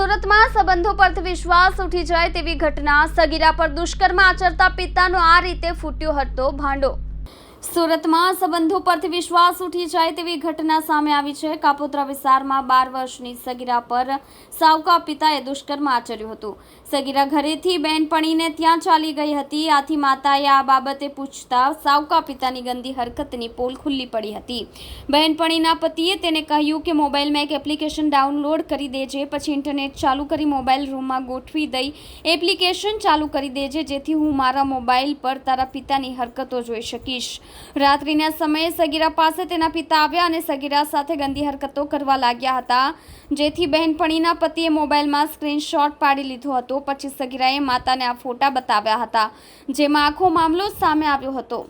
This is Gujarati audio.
સુરતમાં સંબંધો પરથી વિશ્વાસ ઉઠી જાય તેવી ઘટના સગીરા પર દુષ્કર્મ આચરતા પિતાનો આ રીતે ફૂટ્યો હતો ભાંડો. સુરતમાં સંબંધો પરથી વિશ્વાસ ઉઠી જાય તેવી ઘટના સામે આવી છે. કાપોદ્રા વિસ્તારમાં બાર વર્ષની સગીરા પર સાવકા પિતાએ દુષ્કર્મ આચર્યું હતું. સગીરા ઘરેથી બેનપણીને ત્યાં ચાલી ગઈ હતી. આથી માતાએ આ બાબતે પૂછતા સાવકા પિતાની ગંદી હરકતની પોલ ખુલ્લી પડી હતી. બહેનપણીના પતિએ તેને કહ્યું કે મોબાઈલમાં એક એપ્લિકેશન ડાઉનલોડ કરી દેજે, પછી ઇન્ટરનેટ ચાલુ કરી મોબાઈલ રૂમમાં ગોઠવી દઈ એપ્લિકેશન ચાલુ કરી દેજે, જેથી હું મારા મોબાઈલ પર તારા પિતાની હરકતો જોઈ શકીશ. રાત્રિના સમયે સગીરા પાસે તેના પિતા આવ્યા અને સગીરા સાથે ગંદી હરકતો કરવા લાગ્યા હતા. જેથી બહેનપણીના પતિએ મોબાઈલમાં સ્ક્રીનશોટ પાડી લીધો હતો. પછી સગીરાએ માતાને આ ફોટા બતાવ્યા હતા, જેમાં આખો મામલો સામે આવ્યો હતો.